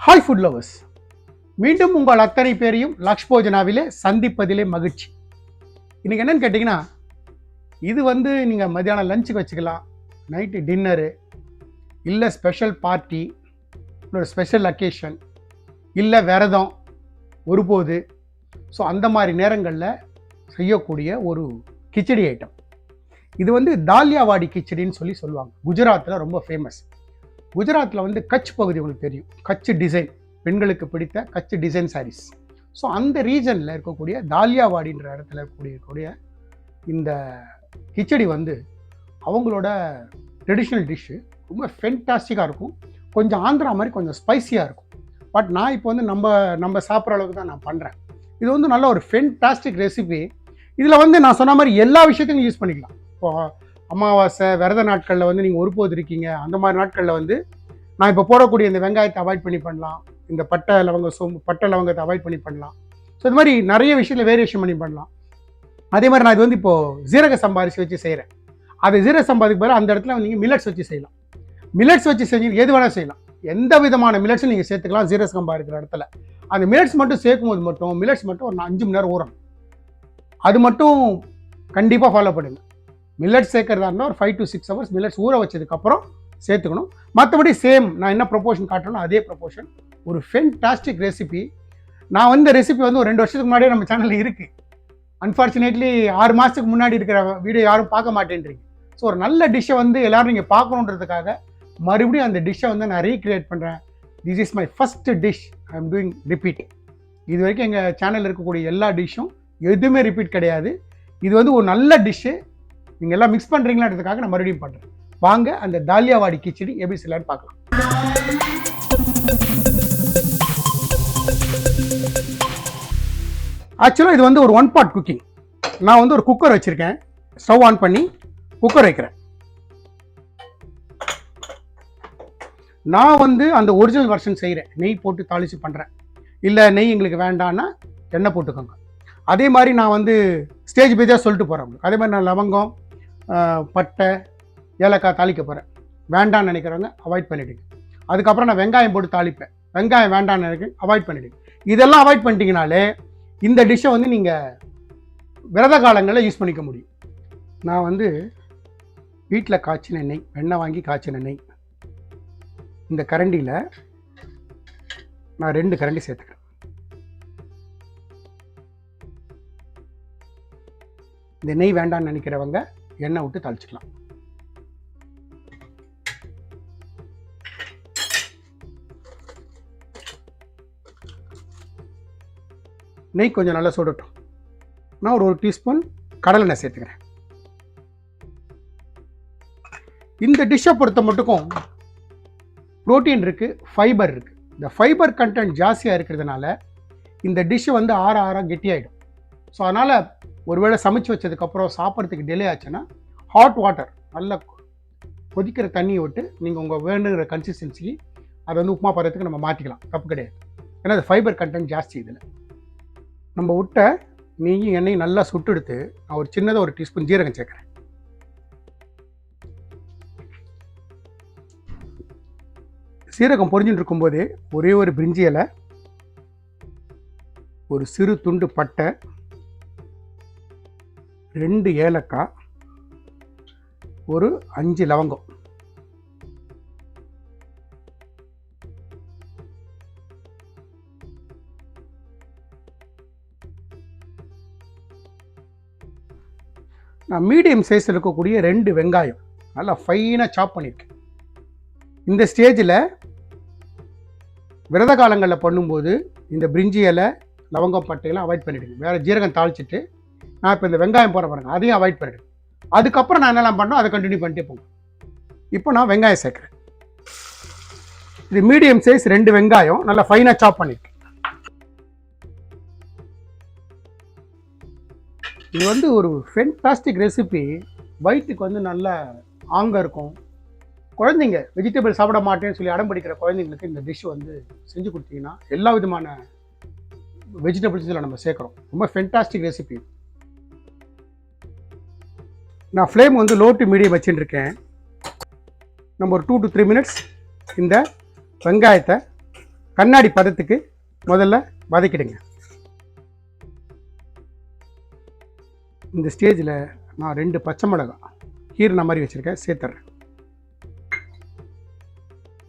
Hi food lovers மீண்டும் உங்கள் அத்தனை பேரையும் லக்ஷ் போஜனாவிலே சந்திப்பதிலே மகிழ்ச்சி. இன்றைக்கி என்னென்னு கேட்டிங்கன்னா இது வந்து நீங்கள் மத்தியானம் லஞ்சுக்கு வச்சுக்கலாம் நைட்டு டின்னரு இல்லை ஸ்பெஷல் பார்ட்டி ஒரு ஸ்பெஷல் அக்கேஷன் இல்லை விரதம் ஒருபோது. ஸோ அந்த மாதிரி நேரங்களில் செய்யக்கூடிய ஒரு கிச்சடி ஐட்டம் இது வந்து தாலியாவாடி கிச்சடின்னு சொல்லி சொல்லுவாங்க. குஜராத்தில் ரொம்ப ஃபேமஸ் குஜராத்தில் வந்து கட்ச் பகுதி உங்களுக்கு தெரியும். கட்ச் டிசைன் பெண்களுக்கு பிடித்த கட்ச் டிசைன் சாரீஸ் ஸோ அந்த ரீஜனில் இருக்கக்கூடிய தாலியாவாடின்ற இடத்துல இருக்கக்கூடிய இருக்கக்கூடிய இந்த கிச்சடி வந்து அவங்களோட ட்ரெடிஷ்னல் டிஷ்ஷு ரொம்ப ஃபென்டாஸ்டிக்காக இருக்கும். கொஞ்சம் ஆந்திரா மாதிரி கொஞ்சம் ஸ்பைசியாக இருக்கும். பட் நான் இப்போ வந்து நம்ம நம்ம சாப்பிட்ற அளவுக்கு தான் நான் பண்ணுறேன் இது வந்து நல்ல ஒரு ஃபென்டாஸ்டிக் ரெசிபி இதில் வந்து நான் சொன்ன மாதிரி எல்லா விஷயத்தையும் யூஸ் பண்ணிக்கலாம். இப்போ அமாவாசை விரத நாட்களில் வந்து நீங்கள் ஒருபோது இருக்கீங்க. அந்த மாதிரி நாட்களில் வந்து நான் இப்போ போடக்கூடிய இந்த வெங்காயத்தை அவாய்ட் பண்ணி பண்ணலாம். இந்த பட்டை லவங்க சோம்பு பட்டை லவங்கத்தை அவாய்ட் பண்ணி பண்ணலாம். ஸோ இது மாதிரி நிறைய விஷயத்தில் வேரியேஷன் பண்ணி பண்ணலாம். அதே மாதிரி நான் இது வந்து இப்போது ஜீரக சம்பாரிச்சு வச்சு செய்கிறேன் அது ஜீரக சம்பாதிக்கு பிறகு அந்த இடத்துல நீங்கள் மில்லட்ஸ் வச்சு செய்யலாம். மில்லட்ஸ் வச்சு செஞ்சு எது வேணால் செய்யலாம். எந்த விதமான மில்லட்ஸும் நீங்கள் சேர்த்துக்கலாம் ஜீரக சம்பா இருக்கிற இடத்துல. அந்த மில்லட்ஸ் மட்டும் சேர்க்கும் போது மட்டும் மில்லட்ஸ் மட்டும் ஒரு அஞ்சு மணி நேரம் ஊறணும். அது மட்டும் கண்டிப்பாக ஃபாலோ பண்ணுங்கள் மில்லட்ஸ் சேர்க்கறதா ஒரு five to six hours millets ஊற வச்சதுக்கப்புறம் சேர்த்துக்கணும். மற்றபடி சேம் நான் என்ன ப்ரொபோஷன் காட்டுறேனோ அதே ப்ரொபோஷன் ஒரு ஃபென்டாஸ்டிக் ரெசிபி நான் வந்து ரெசிபி வந்து ஒரு ரெண்டு வருஷத்துக்கு முன்னாடியே நம்ம சேனலில் இருக்குது அன்ஃபார்ச்சுனேட்லி ஆறு மாதத்துக்கு முன்னாடி இருக்கிற வீடியோ யாரும் பார்க்க மாட்டேன்றீங்க. ஸோ ஒரு நல்ல டிஷ்ஷை வந்து எல்லோரும் நீங்கள் பார்க்கணுன்றதுக்காக மறுபடியும் அந்த டிஷ்ஷை வந்து நான் ரீக்ரியேட் பண்ணுறேன் this is my first dish I am doing repeat இது வரைக்கும் எங்கள் சேனலில் இருக்கக்கூடிய எல்லா டிஷ்ஷும் எதுவுமே ரிப்பீட் கிடையாது. இது வந்து ஒரு நல்ல டிஷ்ஷு நீங்கள் எல்லாம் மிக்ஸ் பண்ணுறீங்களான்றதுக்காக நான் மறுபடியும் பண்ணுறேன் வாங்க அந்த தாலியாவாடி கிச்சடி எப்படி செய்யலான்னு பார்க்கலாம். ஆக்சுவலாக இது வந்து ஒரு ஒன் பார்ட் குக்கிங் நான் வந்து ஒரு குக்கர் வச்சுருக்கேன். ஸ்டவ் ஆன் பண்ணி குக்கர் வைக்கிறேன். நான் வந்து அந்த ஒரிஜினல் வெர்ஷன் செய்கிறேன் நெய் போட்டு தாளிச்சு பண்ணுறேன் இல்லை நெய் எங்களுக்கு வேண்டான்னா எண்ணெய் போட்டுக்கோங்க. அதே மாதிரி நான் வந்து ஸ்டேஜ் பேஜாக சொல்லிட்டு போகிறேன் அதே மாதிரி நான் லவங்கம் பட்டை ஏலக்காய் தாளிக்க போகிறேன் வேண்டான்னு நினைக்கிறவங்க அவாய்ட் பண்ணிவிடுங்க அதுக்கப்புறம் நான் வெங்காயம் போட்டு தாளிப்பேன். வெங்காயம் வேண்டான்னு நினைக்கிறேன் அவாய்ட் பண்ணிவிடுங்க இதெல்லாம் அவாய்ட் பண்ணிட்டீங்கனாலே இந்த டிஷ்ஷை வந்து நீங்கள் விரத காலங்களில் யூஸ் பண்ணிக்க முடியும். நான் வந்து வீட்டில் காய்ச்சின நெய் வெண்ணெய் வாங்கி காய்ச்சின நெய் இந்த கரண்டியில் நான் ரெண்டு கரண்டி சேர்த்துக்கிறேன். இந்த நெய் வேண்டாம்னு நினைக்கிறவங்க எண்ணெய் விட்டு தாளிச்சுக்கலாம். நெய் கொஞ்சம் நல்லா சுடட்டும். நான் ஒரு ஒரு டீஸ்பூன் கடலெண்ணெய் சேர்த்துக்கிறேன். இந்த டிஷ்ஷை பொறுத்த மட்டுக்கும் புரோட்டீன் இருக்குது ஃபைபர் இருக்குது இந்த ஃபைபர் கண்டென்ட் ஜாஸ்தியாக இருக்கிறதுனால இந்த டிஷ்ஷு வந்து ஆற ஆற கெட்டியாயிடும். ஸோ அதனால் ஒருவேளை சமைச்சு வச்சதுக்கப்புறம் சாப்பிட்றதுக்கு டிலே ஆச்சுன்னா ஹாட் வாட்டர் நல்லா கொதிக்கிற தண்ணியை விட்டு நீங்கள் உங்கள் வேணுங்கிற கன்சிஸ்டன்சிக்கு அதை வந்து உப்புமா பதத்துக்கு நம்ம மாற்றிக்கலாம் தப்பு கிடையாது. ஏன்னா அது ஃபைபர் கண்டென்ட் ஜாஸ்தி இதில். நம்ம விட்ட நெய்யும் எண்ணெயும் நல்லா சுட்டு எடுத்து நான் ஒரு சின்னதாக ஒரு டீஸ்பூன் ஜீரகம் சேர்க்குறேன். சீரகம் பொரிஞ்சுட்டு இருக்கும்போது ஒரே ஒரு பிரிஞ்சி இலை ஒரு சிறு துண்டு பட்டை ரெண்டு ஏலக்காய் ஒரு அஞ்சு லவங்கம். நான் மீடியம் சைஸில் இருக்கக்கூடிய ரெண்டு வெங்காயம் நல்லா ஃபைனாக சாப் பண்ணியிருக்கேன். இந்த ஸ்டேஜில் விரத காலங்களில் பண்ணும்போது இந்த பிரிஞ்சி இலை லவங்கம் பட்டையெல்லாம் அவாய்ட் பண்ணிவிடுங்க வேறு ஜீரகம் தாளிச்சிட்டு நான் இப்போ இந்த வெங்காயம் போட பாருங்க அதையும் அவாய்ட் பண்ணிவிடுங்க அதுக்கப்புறம் நான் என்னெல்லாம் பண்ணோம் அதை கண்டினியூ பண்ணிட்டே போங்க. இப்போ நான் வெங்காயம் சேர்க்குறேன். இது மீடியம் சைஸ் ரெண்டு வெங்காயம். நல்லா ஃபைனாக சாப் பண்ணியிருக்கேன் இது வந்து ஒரு ஃபென்டாஸ்டிக் ரெசிபி வயிற்றுக்கு வந்து நல்ல ஆங்க இருக்கும். குழந்தைங்க வெஜிடபிள் சாப்பிட மாட்டேன்னு சொல்லி அடம் பிடிக்கிற குழந்தைங்களுக்கு இந்த டிஷ் வந்து செஞ்சு கொடுத்தீங்கன்னா எல்லா விதமான வெஜிடபிள்ஸ் இதில் நம்ம சேர்க்குறோம். ரொம்ப ஃபென்டாஸ்டிக் ரெசிபி நான் ஃப்ளேம் வந்து லோ டு மீடியம் வச்சுருக்கேன் நம்ம ஒரு டூ டு த்ரீ மினிட்ஸ் இந்த வெங்காயத்தை கண்ணாடி பதத்துக்கு முதல்ல வதக்கிடுங்க. இந்த ஸ்டேஜில் நான் ரெண்டு பச்சை மிளகாய் கீரின மாதிரி வச்சுருக்கேன் சேர்த்துறேன்.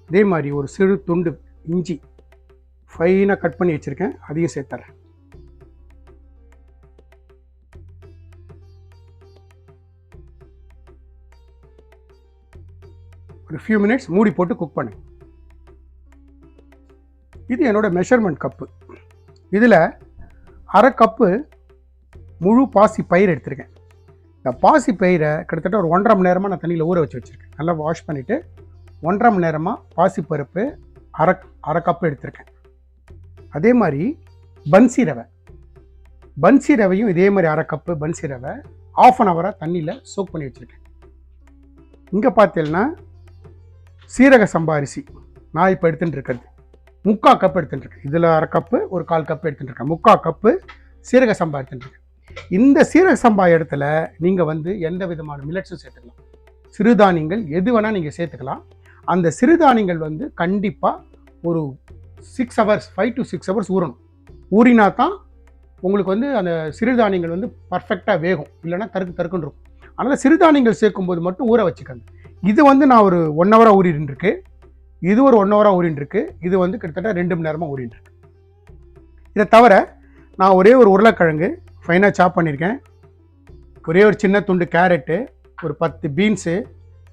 அதே மாதிரி ஒரு சிறு துண்டு இஞ்சி ஃபைனாக கட் பண்ணி வச்சுருக்கேன் அதையும் சேர்த்துறேன். ஒரு ஃபியூ மினிட்ஸ் மூடி போட்டு குக் பண்ணு. இது என்னோடய மெஷர்மெண்ட் கப்பு இதில் அரை கப்பு முழு பாசி பயிர் எடுத்திருக்கேன். இந்த பாசி பயிரை கிட்டத்தட்ட ஒரு ஒன்றரை மணி நேரமாக நான் தண்ணியில் ஊற வச்சு வச்சுருக்கேன். நல்லா வாஷ் பண்ணிவிட்டு ஒன்றரை மணி நேரமாக பாசி பருப்பு அரை அரை கப்பு எடுத்திருக்கேன். அதே மாதிரி பன்சி ரவை. பன்சி ரவையும் இதே மாதிரி அரை கப்பு பன்சி ரவை ஆஃப் அன் ஹவராக தண்ணியில் சோக் பண்ணி வச்சுருக்கேன். இங்கே பார்த்தீங்கன்னா சீரக சம்பா அரிசி நான் இப்போ எடுத்துட்டு இருக்கிறது முக்கா கப் எடுத்துட்டு இருக்கேன் இதில் அரை கப்பு ஒரு கால் கப் எடுத்துட்டு இருக்கேன் முக்கா கப்பு சீரக சம்பா எடுத்துட்டு இருக்கேன் இந்த சீரக சம்பா இடத்துல நீங்கள் வந்து எந்த விதமான மில்லட்ஸும் சேர்த்துக்கலாம். சிறுதானியங்கள் எது வேணால் நீங்கள் சேர்த்துக்கலாம். அந்த சிறுதானியங்கள் வந்து கண்டிப்பாக ஒரு six hours five to six hours ஊறணும். ஊறினா தான் உங்களுக்கு வந்து அந்த சிறுதானியங்கள் வந்து பர்ஃபெக்டாக வேகும். இல்லைன்னா தருக்கு தருக்குன்னு இருக்கும். அதனால் சிறுதானியங்கள் சேர்க்கும்போது மட்டும் ஊற வச்சுக்கோங்க. இது வந்து நான் ஒரு ஒன் ஹவராக ஊறின்னு இருக்கு இது ஒரு ஒன் ஹவராக ஊறின்னு இருக்கு இது வந்து கிட்டத்தட்ட ரெண்டு மணி நேரமாக ஊறின்னு இருக்கு இதை தவிர நான் ஒரே ஒரு உருளைக்கிழங்கு ஃபைனாக சாப் பண்ணியிருக்கேன். ஒரே ஒரு சின்ன துண்டு கேரட்டு ஒரு பத்து பீன்ஸு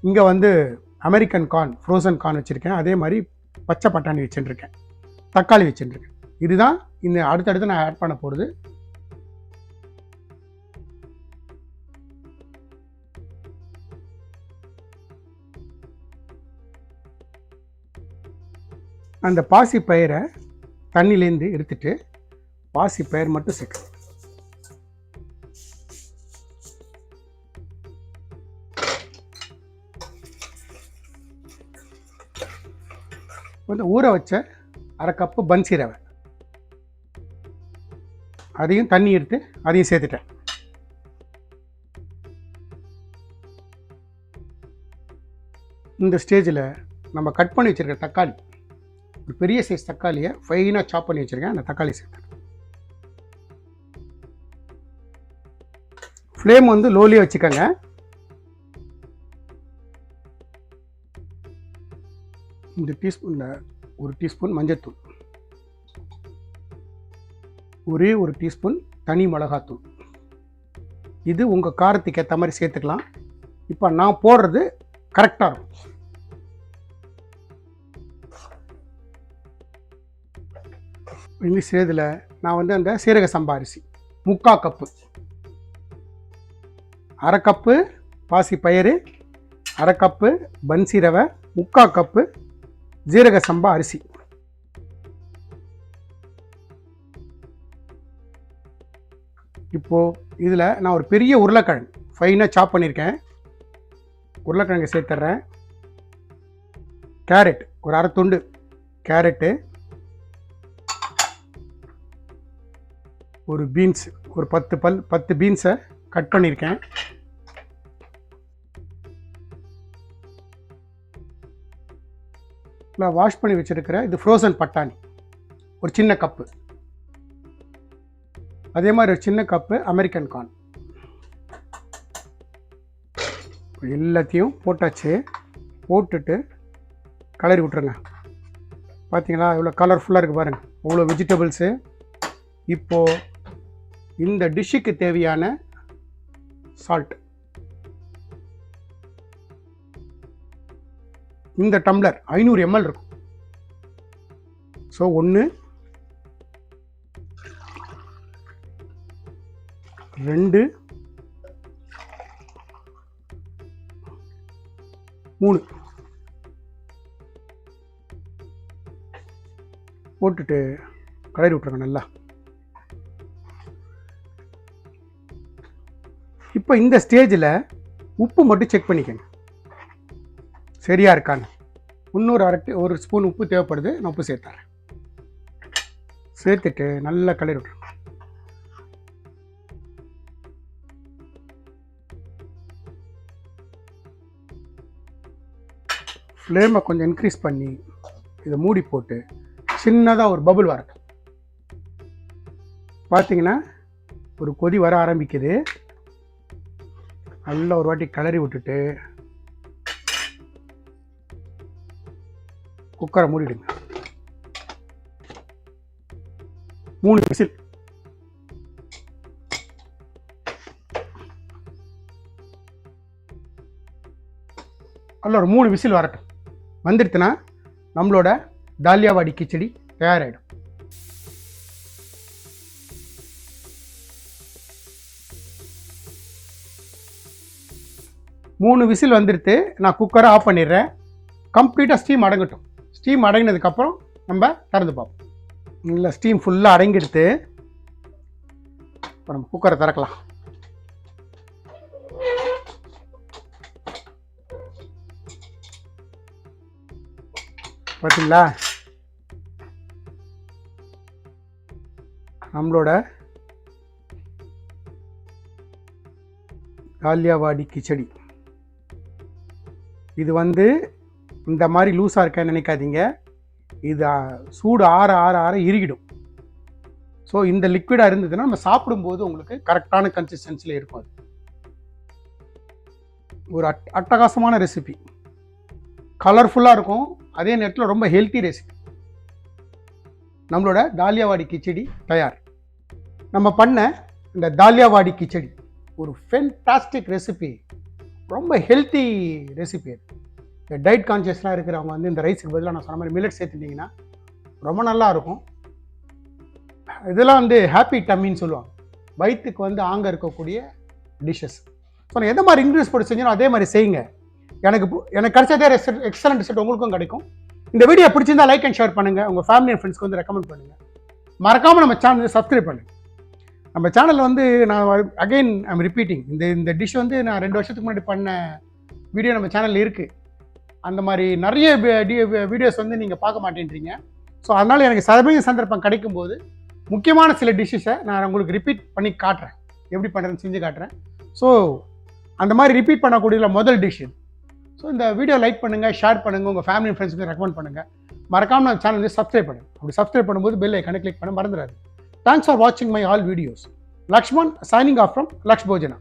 இங்கே வந்து அமெரிக்கன் கார்ன் ஃப்ரோசன் கார்ன் வச்சுருக்கேன். அதே மாதிரி பச்சை பட்டாணி வச்சுட்டுருக்கேன் தக்காளி வச்சுட்டுருக்கேன் இதுதான் இந்த அடுத்தடுத்து நான் ஆட் பண்ண போகிறது அந்த பாசி பயிரை தண்ணிலேருந்து எடுத்துட்டு பாசி பயிர் மட்டும் சேர்க்கணும். கொஞ்சம் ஊற வச்ச அரை கப்பு பன்சி ரவை அதையும் தண்ணி எடுத்து அதையும் சேர்த்துட்டேன். இந்த ஸ்டேஜில் நம்ம கட் பண்ணி வச்சுருக்க தக்காளி ஒரு பெரிய சைஸ் தக்காளியை ஃபைனாக சாப் பண்ணி வச்சுருக்கேன். அந்த தக்காளி சேர்த்தேன் ஃப்ளேம் வந்து லோலியாக வச்சுக்கோங்க. இந்த டீஸ்பூனில் ஒரு டீஸ்பூன் மஞ்சத்தூள். ஒரே ஒரு டீஸ்பூன் தனி மிளகாத்தூள். இது உங்கள் காரத்துக்கு ஏற்ற மாதிரி சேர்த்துக்கலாம். இப்போ நான் போடுறது கரெக்டாக இருக்கும். இங்கிலீஷ் இதில் நான் வந்து அந்த சீரக சம்பா அரிசி முக்கா கப்பு. அரை கப்பு பாசி பயிறு அரை கப்பு பன்சி ரவை முக்கா கப்பு ஜீரக சம்பா அரிசி. இப்போது இதில் நான் ஒரு பெரிய உருளைக்கிழங்கு ஃபைனாக சாப் பண்ணியிருக்கேன் உருளைக்கிழங்கு சேர்த்துட்றேன். கேரட் ஒரு அரை துண்டு கேரட்டு ஒரு பீன்ஸ் ஒரு பத்து பல் பத்து பீன்ஸை கட் பண்ணியிருக்கேன் நான் வாஷ் பண்ணி வச்சுருக்கிற இது ஃப்ரோசன் பட்டாணி. ஒரு சின்ன கப்பு அதே மாதிரி ஒரு சின்ன கப்பு அமெரிக்கன் கார்ன் எல்லாத்தையும் போட்டாச்சு. போட்டுட்டு கலரி விட்ருங்க பார்த்தீங்களா இவ்வளோ கலர்ஃபுல்லாக இருக்குது பாருங்கள் அவ்வளோ வெஜிடபிள்ஸு இப்போது இந்த டிஷ்ஷுக்கு தேவையான சால்ட் இந்த டம்ளர் ஐநூறு எம்எல் இருக்கும். ஸோ ஒன்று ரெண்டு மூணு. போட்டுட்டு கலரி விட்ருங்க நல்லா. இப்போ இந்த ஸ்டேஜில் உப்பு மட்டும் செக் பண்ணிக்கங்க. சரியா இருக்கான்னு. இன்னொரு அரை ஒரு ஸ்பூன் உப்பு தேவைப்படுது நான் உப்பு சேர்த்துறேன். சேர்த்துட்டு நல்லா கலரி விட்ருங்க ஃப்ளேமை கொஞ்சம் இன்க்ரீஸ் பண்ணி இதை மூடி போட்டு சின்னதாக ஒரு பபுள் வரட்டும். பார்த்தீங்கன்னா ஒரு கொதி வர ஆரம்பிக்குது. நல்லா ஒரு வாட்டி கிளறி விட்டுட்டு குக்கரை மூடிடுங்க. மூணு விசில். அதில் ஒரு மூணு விசில் வரட்டும். வந்துடுத்துனா நம்மளோட தாலியாவாடி கிச்சடி தயாராகிடும் மூணு விசில் வந்துடுத்து நான் குக்கரை ஆஃப் பண்ணிடுறேன். கம்ப்ளீட்டாக ஸ்டீம் அடங்கட்டும். ஸ்டீம் அடங்கினதுக்கப்புறம் நம்ம திறந்து பார்ப்போம். இல்லை ஸ்டீம் ஃபுல்லாக அடங்கிடுத்து இப்போ நம்ம குக்கரை திறக்கலாம். பார்த்தீங்களா நம்மளோட காலியாவாடி கிச்சடி. இது வந்து இந்த மாதிரி லூஸாக இருக்கேன்னு நினைக்காதீங்க. இது சூடு ஆற ஆற ஆற இறுகிடும். ஸோ இந்த லிக்விடாக இருந்ததுன்னா நம்ம சாப்பிடும்போது உங்களுக்கு கரெக்டான கன்சிஸ்டன்சியில் இருக்கும் அது. ஒரு அட் அட்டகாசமான ரெசிபி கலர்ஃபுல்லாக இருக்கும். அதே நேரத்தில் ரொம்ப ஹெல்த்தி ரெசிபி நம்மளோட தாலியாவாடி கிச்சடி தயார். நம்ம பண்ண இந்த தாலியாவாடி கிச்சடி ஒரு ஃபென்டாஸ்டிக் ரெசிபி ரொம்ப ஹெல்த்தி ரெசிபி அது. இந்த டயட் கான்சியஸ்லாம் இருக்கிறவங்க வந்து இந்த ரைஸுக்கு பதிலாக நான் சொன்ன மாதிரி மில்லட் சேர்த்துட்டிங்கன்னா ரொம்ப நல்லா இருக்கும். இதெல்லாம் வந்து ஹாப்பி டம்மின்னு சொல்லுவாங்க. வயிற்றுக்கு வந்து ஆங்க இருக்கக்கூடிய டிஷ்ஷஸ் ஸோ நான் எந்த மாதிரி இன்க்ரீஸ் போட்டு செஞ்சனோ அதே மாதிரி செய்யுங்க. எனக்கு எனக்கு கிடைச்சதே ரெசல்ட் எக்ஸலண்ட் ரிசல்ட் உங்களுக்கும் கிடைக்கும். இந்த வீடியோ பிடிச்சிருந்தா லைக் அண்ட் ஷேர் பண்ணுங்கள் உங்கள் ஃபேமிலி அண்ட் ஃப்ரெண்ட்ஸ்க்கு வந்து ரெக்கமெண்ட் பண்ணுங்கள் மறக்காமல் நம்ம சேனலை சப்ஸ்கிரைப் பண்ணுங்கள் நம்ம சேனலில் வந்து நான் அகைன் ஐம் ரிப்பீட்டிங் இந்த இந்த டிஷ் வந்து நான் ரெண்டு வருஷத்துக்கு முன்னாடி பண்ண வீடியோ நம்ம சேனலில் இருக்குது அந்த மாதிரி நிறைய வீடியோஸ் வந்து நீங்கள் பார்க்க மாட்டேன்றீங்க. ஸோ அதனால் எனக்கு சதவீத சந்தர்ப்பம் கிடைக்கும்போது முக்கியமான சில டிஷ்ஷஸை நான் உங்களுக்கு ரிப்பீட் பண்ணி காட்டுறேன். எப்படி பண்ணுறேன்னு செஞ்சு காட்டுறேன். ஸோ அந்த மாதிரி ரிப்பீட் பண்ணக்கூடிய முதல் டிஷ் ஸோ இந்த வீடியோ லைக் பண்ணுங்கள் ஷேர் பண்ணுங்கள் உங்கள் ஃபேமிலி ஃப்ரெண்ட்ஸுக்கு ரெக்கமெண்ட் பண்ணுங்கள் மறக்காம நம்ம சேனல் வந்து சப்ஸ்கிரைப் பண்ணுங்கள் அப்படி சப்ஸ்கிரைப் பண்ணும்போது பெல் ஐக்கானை கிளிக் பண்ண மறந்துடாது Thanks for watching my all videos. Lakshman signing off from Lakshbojana.